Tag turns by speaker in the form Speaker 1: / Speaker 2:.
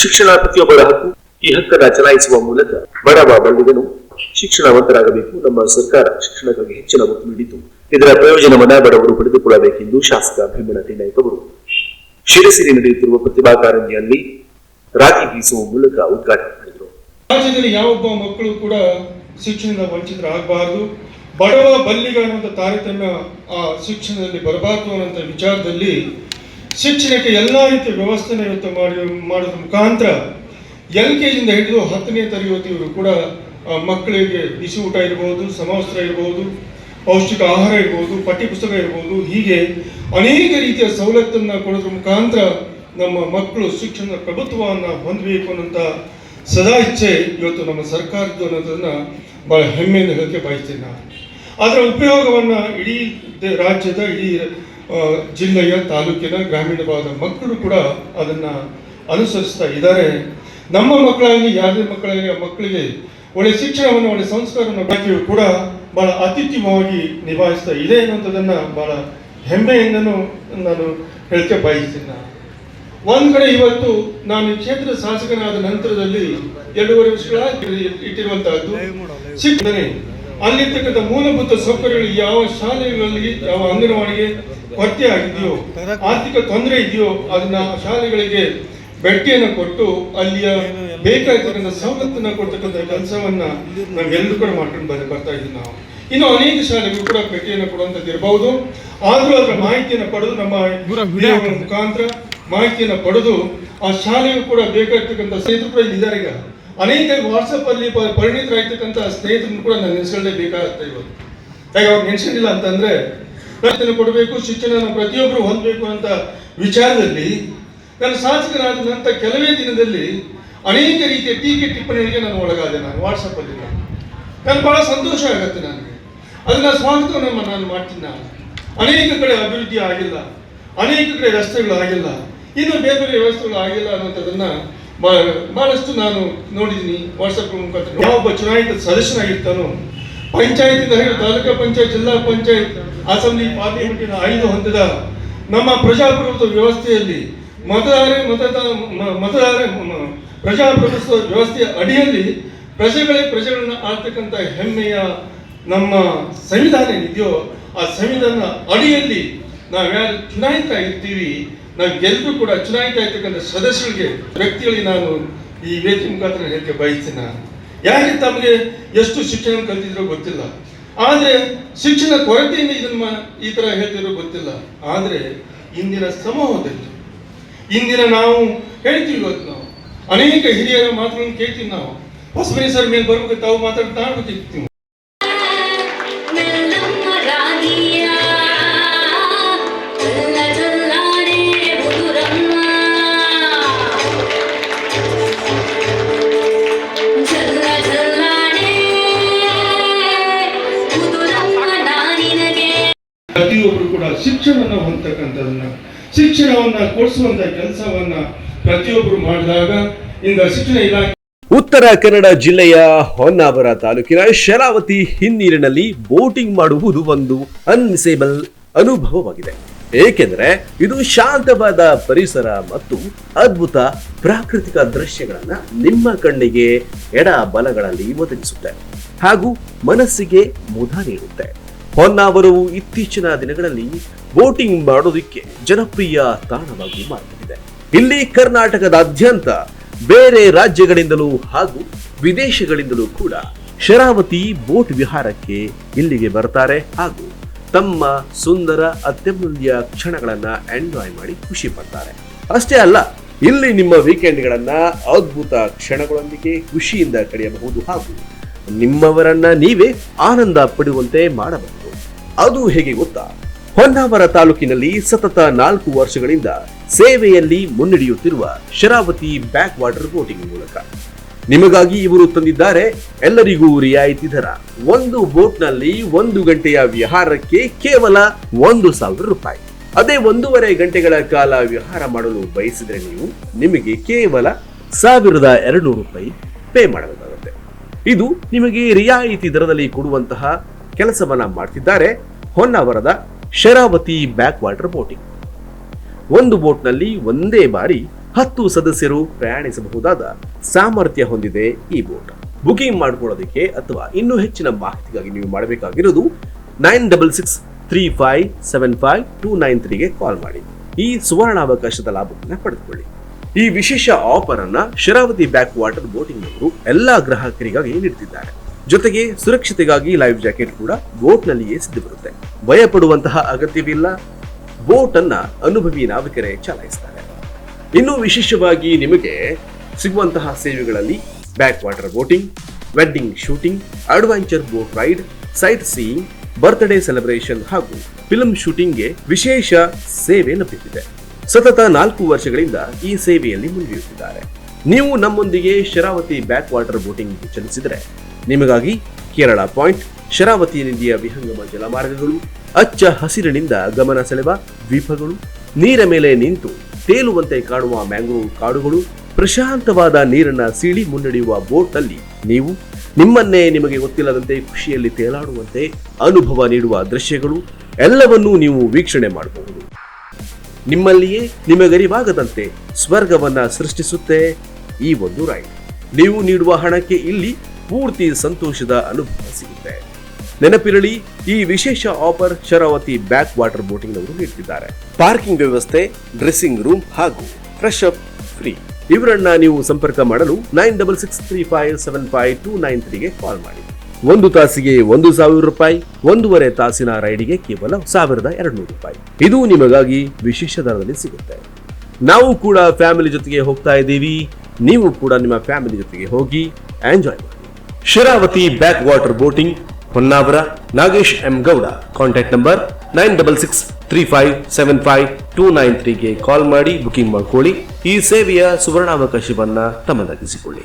Speaker 1: ಶಿಕ್ಷಣ ಪ್ರತಿಯೊಬ್ಬರ ಹಕ್ಕು ಈ ಹಕ್ಕನ್ನ ಚಲಾಯಿಸುವ ಮೂಲಕ ಬಡವ ಬಳ್ಳಿಗನು ಶಿಕ್ಷಣವಂತರಾಗಬೇಕು. ನಮ್ಮ ಸರ್ಕಾರ ಶಿಕ್ಷಣಕ್ಕಾಗಿ ಹೆಚ್ಚಿನ ಒತ್ತು ನೀಡಿತು. ಇದರ ಪ್ರಯೋಜನವನ್ನ ಬಡವರು ಪಡೆದುಕೊಳ್ಳಬೇಕೆಂದು ಶಾಸಕ ಭೀಮಣ್ಣ ನಾಯ್ಕ ಅವರು ಶಿರಸಿರಿ ನಡೆಯುತ್ತಿರುವ ಪ್ರತಿಭಾ ಕಾರಂಜಿಯಲ್ಲಿ ರಾಖಿ ಬೀಸುವ ಮೂಲಕ ಉದ್ಘಾಟನೆ ಮಾಡಿದರು.
Speaker 2: ರಾಜ್ಯದಲ್ಲಿ ಯಾವೊಬ್ಬ ಮಕ್ಕಳು ಕೂಡ ಶಿಕ್ಷಣದ ವಂಚಿತರಾಗಬಾರದು ಬಡವ ಬಲ್ಲಿಗ ಅನ್ನುವಂಥ ತಾರತಮ್ಯ ಆ ಶಿಕ್ಷಣದಲ್ಲಿ ಬರಬಾರದು ಅನ್ನೋಂಥ ವಿಚಾರದಲ್ಲಿ ಶಿಕ್ಷಣಕ್ಕೆ ಎಲ್ಲ ರೀತಿಯ ವ್ಯವಸ್ಥೆನ ಇವತ್ತು ಮಾಡಿ ಮಾಡೋದ್ರ ಮುಖಾಂತರ ಎಲ್ ಕೆ ಜಿಯಿಂದ ಹಿಡಿದು ಹತ್ತನೇ ತರಗತಿಯವರು ಕೂಡ ಮಕ್ಕಳಿಗೆ ಬಿಸಿ ಊಟ ಇರ್ಬೋದು, ಸಮವಸ್ತ್ರ ಇರ್ಬೋದು, ಪೌಷ್ಟಿಕ ಆಹಾರ ಇರ್ಬೋದು, ಪಠ್ಯಪುಸ್ತಕ ಇರ್ಬೋದು, ಹೀಗೆ ಅನೇಕ ರೀತಿಯ ಸವಲತ್ತನ್ನು ಕೊಡೋದ್ರ ಮುಖಾಂತರ ನಮ್ಮ ಮಕ್ಕಳು ಶಿಕ್ಷಣದ ಪ್ರಭುತ್ವವನ್ನು ಹೊಂದಬೇಕು ಅನ್ನೋಂಥ ಸದಾ ಇಚ್ಛೆ ಇವತ್ತು ನಮ್ಮ ಸರ್ಕಾರದ್ದು ಅನ್ನೋದನ್ನು ಭಾಳ ಹೆಮ್ಮೆಯಿಂದ ಹೇಳಕ್ಕೆ ಬಯಸ್ತೀನಿ ನಾನು. ಅದರ ಉಪಯೋಗವನ್ನು ಇಡೀ ರಾಜ್ಯದ ಇಡೀ ಜಿಲ್ಲೆಯ ತಾಲೂಕಿನ ಗ್ರಾಮೀಣ ಭಾಗದ ಮಕ್ಕಳು ಕೂಡ ಅದನ್ನ ಅನುಸರಿಸ್ತಾ ಇದ್ದಾರೆ. ನಮ್ಮ ಮಕ್ಕಳಾಗಿ ಯಾವುದೇ ಮಕ್ಕಳಾಗಲಿ, ಆ ಮಕ್ಕಳಿಗೆ ಒಳ್ಳೆ ಶಿಕ್ಷಣವನ್ನು, ಒಳ್ಳೆ ಸಂಸ್ಕಾರವನ್ನು ಬಾಕಿಯು ಕೂಡ ಬಹಳ ಅತ್ಯುತ್ತಮವಾಗಿ ನಿಭಾಯಿಸ್ತಾ ಇದೆ ಅನ್ನೋಂಥದ್ದನ್ನು ಬಹಳ ಹೆಮ್ಮೆಯಿಂದನೂ ನಾನು ಹೇಳಕ್ಕೆ ಬಯಸ್ತೀನಿ ಒಂದ್ ಕಡೆ ಇವತ್ತು ನಾನು ಈ ಕ್ಷೇತ್ರದ ಶಾಸಕನಾದ ನಂತರದಲ್ಲಿ ಎರಡೂವರೆ ವರ್ಷಗಳ ಇಟ್ಟಿರುವಂತಹದ್ದು ಶಿಕ್ಷಣೆ ಅಲ್ಲಿರ್ತಕ್ಕಂಥ ಮೂಲಭೂತ ಸೌಕರ್ಯಗಳು ಯಾವ ಶಾಲೆಗಳಲ್ಲಿ, ಯಾವ ಅಂಗನವಾಡಿಗೆ ಕೊರತೆ ಆಗಿದೆಯೋ ಆರ್ಥಿಕ ತೊಂದರೆ ಇದೆಯೋ ಅದನ್ನ ಶಾಲೆಗಳಿಗೆ ಭೇಟಿಯನ್ನು ಕೊಟ್ಟು ಅಲ್ಲಿಯ ಬೇಕಾಗಿರೋ ಸವಲತ್ತನ್ನ ಕೊಡ್ತಕ್ಕಂಥ ಕೆಲಸವನ್ನ ನಾವೆಲ್ಲರೂ ಕೂಡ ಮಾಡ್ಕೊಂಡು ಬಂದು ಬರ್ತಾ ಇದ್ದೀವಿ ನಾವು. ಇನ್ನು ಅನೇಕ ಶಾಲೆಗಳು ಕೂಡ ಭೇಟಿಯನ್ನು ಕೊಡುವಂಥದ್ದು ಇರಬಹುದು ಆದರೂ ಅದರ ಮಾಹಿತಿಯನ್ನು ಪಡೆದು ನಮ್ಮ ಮುಖಾಂತರ ಮಾಹಿತಿಯನ್ನು ಪಡೆದು ಆ ಶಾಲೆಗೂ ಕೂಡ ಬೇಕಾಗಿರ್ತಕ್ಕಂಥ ಸ್ನೇಹಿತರು ಕೂಡ ಇದ್ದಾರೆ ಈಗ. ಅನೇಕ ವಾಟ್ಸಪ್ ಅಲ್ಲಿ ಪರಿಣಿತರಾಗಿರ್ತಕ್ಕಂಥ ಸ್ನೇಹಿತರನ್ನು ಕೂಡ ನಾನು ನೆನೆಸ್ಕೊಳ್ಳೇಬೇಕಾಗತ್ತೆ ಇವತ್ತು ಯಾಕೆ ಅವ್ರು ನೆನೆಸಿಲ್ಲ ಅಂತಂದ್ರೆ ಶಿಕ್ಷಣ ಕೊಡಬೇಕು ಶಿಕ್ಷಣ ಪ್ರತಿಯೊಬ್ಬರು ಹೊಂದಬೇಕು ಅಂತ ವಿಚಾರದಲ್ಲಿ ನಾನು ಶಾಸಕನಾದ ನಂತರ ಕೆಲವೇ ದಿನದಲ್ಲಿ ಅನೇಕ ರೀತಿಯ ಟೀಕೆ ಟಿಪ್ಪಣಿಗಳಿಗೆ ನಾನು ಒಳಗಾದೆ. ನಾನು ವಾಟ್ಸಪ್ ಅಲ್ಲಿ ನಾನು. ಬಹಳ ಸಂತೋಷ ಆಗುತ್ತೆ ನನಗೆ. ಅದನ್ನ ಸ್ವಾಗತವನ್ನು ನಾನು ಮಾಡ್ತೀನಿ ನಾನು. ಅನೇಕ ಕಡೆ ಅಭಿವೃದ್ಧಿ ಆಗಿಲ್ಲ. ಅನೇಕ ಕಡೆ ರಸ್ತೆಗಳು ಆಗಿಲ್ಲ. ಇನ್ನು ಬೇರೆ ಬೇರೆ ವ್ಯವಸ್ಥೆಗಳು ಆಗಿಲ್ಲ ಅನ್ನೋಂಥದ್ದನ್ನ ಬಹಳ- ಬಹಳಷ್ಟು ನಾನು ನೋಡಿದ್ದೀನಿ ವಾಟ್ಸಪ್ ಮುಖಾಂತರ ಯಾವೊಬ್ಬ ಚುನಾಯಿತ ಸದಸ್ಯನಾಗಿರ್ತಾನೋ ಪಂಚಾಯತಿಂದ ಹಿಡಿದು ತಾಲೂಕಾ ಪಂಚಾಯತ್, ಜಿಲ್ಲಾ ಪಂಚಾಯತ್, ಅಸೆಂಬ್ಲಿ ಪಾರ್ಲಿಮೆಂಟಿನ ಐದು ಹಂತದ ನಮ್ಮ ಪ್ರಜಾಪ್ರಭುತ್ವ ವ್ಯವಸ್ಥೆಯಲ್ಲಿ ಮತದಾರ ಮತದಾರ ಪ್ರಜಾಪ್ರಭುತ್ವ ವ್ಯವಸ್ಥೆಯ ಅಡಿಯಲ್ಲಿ ಪ್ರಜೆಗಳೇ ಪ್ರಜೆಗಳನ್ನ ಆಗ್ತಕ್ಕಂಥ ಹೆಮ್ಮೆಯ ನಮ್ಮ ಸಂವಿಧಾನ ಏನಿದೆಯೋ ಆ ಸಂವಿಧಾನ ಅಡಿಯಲ್ಲಿ ನಾವ್ಯಾರು ಚುನಾಯಿತ ಇರ್ತೀವಿ, ನಾವು ಗೆಲ್ಲರೂ ಕೂಡ ಚುನಾಯಿತ ಇರ್ತಕ್ಕಂಥ ಸದಸ್ಯರಿಗೆ, ವ್ಯಕ್ತಿಗಳಿಗೆ ನಾನು ಈ ವೇದಿಕೆ ಮುಖಾಂತರ ಹೇಳಿಕೆ ಬಯಸ್ತೀನಿ ಯಾಕೆ ತಮಗೆ ಎಷ್ಟು ಶಿಕ್ಷಣ ಕಲ್ತಿದ್ರೋ ಗೊತ್ತಿಲ್ಲ. ಆದರೆ ಶಿಕ್ಷಣ ಕೊರತೆಯಿಂದ ಇದನ್ನ ಈ ತರ ಹೇಳ್ತಿರೋ ಗೊತ್ತಿಲ್ಲ. ಆದರೆ ಇಂದಿನ ಸಮೂಹದಲ್ಲಿ, ಇಂದಿನ ನಾವು ಹೇಳ್ತೀವಿ ಇವತ್ತು ನಾವು. ಅನೇಕ ಹಿರಿಯರ ಮಾತುಗಳನ್ನು ಕೇಳ್ತೀವಿ ನಾವು. ಹೊಸ ಸರ್ ಮೇಲೆ ಬರ್ಬೇಕು, ತಾವು ಮಾತಾಡ್ತಾ ಆಡ್ಬೇಕಿತ್ತು ಶಿಕ್ಷಣವನ್ನು ಹೊಂದತಕ್ಕಂಥದನ್ನ, ಶಿಕ್ಷಣವನ್ನ ಕೊಡಿಸುವಂತ ಕೆಲಸವನ್ನ ಪ್ರತಿಯೊಬ್ಬರು ಮಾಡಿದಾಗ ಇಂದ ಶಿಕ್ಷಣ ಇಲಾಖೆ
Speaker 1: ಉತ್ತರ ಕನ್ನಡ ಜಿಲ್ಲೆಯ ಹೊನ್ನಾವರ ತಾಲೂಕಿನ ಶರಾವತಿ ಹಿನ್ನೀರಿನಲ್ಲಿ ಬೋಟಿಂಗ್ ಮಾಡುವುದು ಒಂದು ಅನ್ಮಿಸೇಬಲ್ ಅನುಭವವಾಗಿದೆ. ಏಕೆಂದರೆ ಇದು ಶಾಂತವಾದ ಪರಿಸರ ಮತ್ತು ಅದ್ಭುತ ಪ್ರಾಕೃತಿಕ ದೃಶ್ಯಗಳನ್ನ ನಿಮ್ಮ ಕಣ್ಣಿಗೆ ಎಡ ಬಲಗಳಲ್ಲಿ ಒದಗಿಸುತ್ತೆ ಹಾಗೂ ಮನಸ್ಸಿಗೆ ಮುದ ನೀಡುತ್ತೆ. ಹೊನ್ನಾವರವು ಇತ್ತೀಚಿನ ದಿನಗಳಲ್ಲಿ ಬೋಟಿಂಗ್ ಮಾಡೋದಕ್ಕೆ ಜನಪ್ರಿಯ ತಾಣವಾಗಿ ಮಾರ್ಪಟ್ಟಿದೆ. ಇಲ್ಲಿ ಕರ್ನಾಟಕದಾದ್ಯಂತ ಬೇರೆ ರಾಜ್ಯಗಳಿಂದಲೂ ಹಾಗೂ ವಿದೇಶಗಳಿಂದಲೂ ಕೂಡ ಶರಾವತಿ ಬೋಟ್ ವಿಹಾರಕ್ಕೆ ಇಲ್ಲಿಗೆ ಬರ್ತಾರೆ ಹಾಗೂ ತಮ್ಮ ಸುಂದರ ಅತ್ಯಮೂಲ್ಯ ಕ್ಷಣಗಳನ್ನ ಎಂಜಾಯ್ ಮಾಡಿ ಖುಷಿ ಪಡ್ತಾರೆ. ಅಷ್ಟೇ ಅಲ್ಲ, ಇಲ್ಲಿ ನಿಮ್ಮ ವೀಕೆಂಡ್ಗಳನ್ನ ಅದ್ಭುತ ಕ್ಷಣಗಳೊಂದಿಗೆ ಖುಷಿಯಿಂದ ಕಳೆಯಬಹುದು ಹಾಗೂ ನಿಮ್ಮವರನ್ನ ನೀವೇ ಆನಂದ ಪಡುವಂತೆ ಮಾಡಬಹುದು. ಅದು ಹೇಗೆ ಗೊತ್ತಾ? ಹೊನ್ನಾವರ ತಾಲೂಕಿನಲ್ಲಿ ಸತತ ನಾಲ್ಕು ವರ್ಷಗಳಿಂದ ಸೇವೆಯಲ್ಲಿ ಮುನ್ನಡೆಯುತ್ತಿರುವ ಶರಾವತಿ ಬ್ಯಾಕ್ ವಾಟರ್ ಬೋಟಿಂಗ್ ಮೂಲಕ. ನಿಮಗಾಗಿ ಇವರು ತಂದಿದ್ದಾರೆ ಎಲ್ಲರಿಗೂ ರಿಯಾಯಿತಿ ದರ. ಒಂದು ಬೋಟ್ನಲ್ಲಿ ಒಂದು ಗಂಟೆಯ ವಿಹಾರಕ್ಕೆ ಕೇವಲ ಒಂದು ಸಾವಿರ ರೂಪಾಯಿ. ಅದೇ ಒಂದೂವರೆ ಗಂಟೆಗಳ ಕಾಲ ವಿಹಾರ ಮಾಡಲು ಬಯಸಿದರೆ ನೀವು ನಿಮಗೆ ಕೇವಲ ಸಾವಿರದ ಎರಡು ರೂಪಾಯಿ ಪೇ ಮಾಡಬೇಕಾಗುತ್ತೆ. ಇದು ನಿಮಗೆ ರಿಯಾಯಿತಿ ದರದಲ್ಲಿ ಕೊಡುವಂತಹ ಕೆಲಸವನ್ನ ಮಾಡ್ತಿದ್ದಾರೆ. ಹೊನ್ನಾವರದ ಶರಾವತಿ ಬ್ಯಾಕ್ ವಾಟರ್ ಬೋಟಿಂಗ್. ಒಂದು ಬೋಟ್ನಲ್ಲಿ ಒಂದೇ ಬಾರಿ ಹತ್ತು ಸದಸ್ಯರು ಪ್ರಯಾಣಿಸಬಹುದಾದ ಸಾಮರ್ಥ್ಯ ಹೊಂದಿದೆ ಈ ಬೋಟ್. ಬುಕಿಂಗ್ ಮಾಡ್ಕೊಳ್ಳೋದಕ್ಕೆ ಅಥವಾ ಇನ್ನೂ ಹೆಚ್ಚಿನ ಮಾಹಿತಿಗಾಗಿ ನೀವು ಮಾಡಬೇಕಾಗಿರೋದು nine double six three five seven five two nine ತ್ರೀಗೆ call ಮಾಡಿ. ಈ ಸುವರ್ಣಾವಕಾಶದ ಲಾಭವನ್ನು ಪಡೆದುಕೊಳ್ಳಿ. ಈ ವಿಶೇಷ ಆಫರ್ ಅನ್ನ ಶರಾವತಿ ಬ್ಯಾಕ್ ವಾಟರ್ ಬೋಟಿಂಗ್ ಅವರು ಎಲ್ಲಾ ಗ್ರಾಹಕರಿಗಾಗಿ ನೀಡುತ್ತಿದ್ದಾರೆ. ಜೊತೆಗೆ ಸುರಕ್ಷತೆಗಾಗಿ ಲೈಫ್ ಜಾಕೆಟ್ ಕೂಡ ಬೋಟ್ ನಲ್ಲಿಯೇ ಸಿದ್ಧವಿರುತ್ತೆ. ಭಯ ಪಡುವಂತಹ ಅಗತ್ಯವಿಲ್ಲ. ಬೋಟ್ ಅನ್ನ ಅನುಭವಿ ನಾವಿಕರೇ ಚಲಾಯಿಸ್ತಾರೆ. ಇನ್ನು ವಿಶೇಷವಾಗಿ ನಿಮಗೆ ಸಿಗುವಂತಹ ಸೇವೆಗಳಲ್ಲಿ back water boating wedding shooting adventure boat ride sightseeing birthday celebration ಹಾಗೂ ಫಿಲ್ಮ್ ಶೂಟಿಂಗ್ಗೆ ವಿಶೇಷ ಸೇವೆ ಲಭ್ಯವಿದೆ. ಸತತ ನಾಲ್ಕು ವರ್ಷಗಳಿಂದ ಈ ಸೇವೆಯಲ್ಲಿ ಮುಂದುವರಿಯುತ್ತಿದ್ದಾರೆ ನೀವು ನಮ್ಮೊಂದಿಗೆ ಶರಾವತಿ ಬ್ಯಾಕ್ ವಾಟರ್ ಬೋಟಿಂಗ್ ಚಲಿಸಿದರೆ ನಿಮಗಾಗಿ ಕೇರಳ ಪಾಯಿಂಟ್, ಶರಾವತಿ ನದಿಯ ವಿಹಂಗಮ ಜಲಮಾರ್ಗಗಳು, ಅಚ್ಚ ಹಸಿರಿನಿಂದ ಗಮನ ಸೆಳೆವ ದ್ವೀಪಗಳು, ನೀರ ಮೇಲೆ ನಿಂತು ತೇಲುವಂತೆ ಕಾಣುವ ಮ್ಯಾಂಗ್ರೋವ್ ಕಾಡುಗಳು, ಪ್ರಶಾಂತವಾದ ನೀರನ್ನ ಸೀಳಿ ಮುನ್ನಡೆಯುವ ಬೋಟ್ನಲ್ಲಿ ನೀವು, ನಿಮ್ಮನ್ನೇ ನಿಮಗೆ ಗೊತ್ತಿಲ್ಲದಂತೆ ಖುಷಿಯಲ್ಲಿ ತೇಲಾಡುವಂತೆ ಅನುಭವ ನೀಡುವ ದೃಶ್ಯಗಳು, ಎಲ್ಲವನ್ನೂ ನೀವು ವೀಕ್ಷಣೆ ಮಾಡಬಹುದು. ನಿಮ್ಮಲ್ಲಿಯೇ ನಿಮಗರಿವಾಗದಂತೆ ಸ್ವರ್ಗವನ್ನ ಸೃಷ್ಟಿಸುತ್ತೆ ಈ ಒಂದು ರೈಡ್. ನೀವು ನೀಡುವ ಹಣಕ್ಕೆ ಇಲ್ಲಿ ಪೂರ್ತಿ ಸಂತೋಷದ ಅನುಭವ ಸಿಗುತ್ತೆ. ನೆನಪಿರಲಿ, ಈ ವಿಶೇಷ offer Sharavathi back water boating ಅವರು ನೀಡುತ್ತಿದ್ದಾರೆ ಪಾರ್ಕಿಂಗ್ ವ್ಯವಸ್ಥೆ, ಡ್ರೆಸ್ಸಿಂಗ್ ರೂಮ್ ಹಾಗೂ ಫ್ರೆಶ್ ಅಪ್ ಫ್ರೀ. ಇವರನ್ನ ನೀವು ಸಂಪರ್ಕ ಮಾಡಲು nine double six three five seven five two nine ತ್ರೀಗೆ call ಮಾಡಿ. ಒಂದು ತಾಸಿಗೆ ಒಂದು ಸಾವಿರ ರೂಪಾಯಿ, ಒಂದೂವರೆ ತಾಸಿನ ರೈಡಿಗೆ ಕೇವಲ ಸಾವಿರದ ಎರಡು ನೂರು ರೂಪಾಯಿ. ಇದು ನಿಮಗಾಗಿ ವಿಶೇಷ ದರದಲ್ಲಿ ಸಿಗುತ್ತೆ. ನಾವು ಕೂಡ ಫ್ಯಾಮಿಲಿ ಜೊತೆಗೆ ಹೋಗ್ತಾ ಇದ್ದೀವಿ. ನೀವು ಕೂಡ ನಿಮ್ಮ ಫ್ಯಾಮಿಲಿ ಜೊತೆಗೆ ಹೋಗಿ ಎಂಜಾಯ್ ಮಾಡಿ. Sharavathi back water boating, Honnavara, Nagesh M Gowda. Contact number nine double six three five seven five two nine ತ್ರೀಗೆ call ಮಾಡಿ ಬುಕಿಂಗ್ ಮಾಡಿಕೊಳ್ಳಿ. ಈ ಸೇವೆಯ ಸುವರ್ಣಾವಕಾಶವನ್ನು ತಮ್ಮದಾಗಿಸಿಕೊಳ್ಳಿ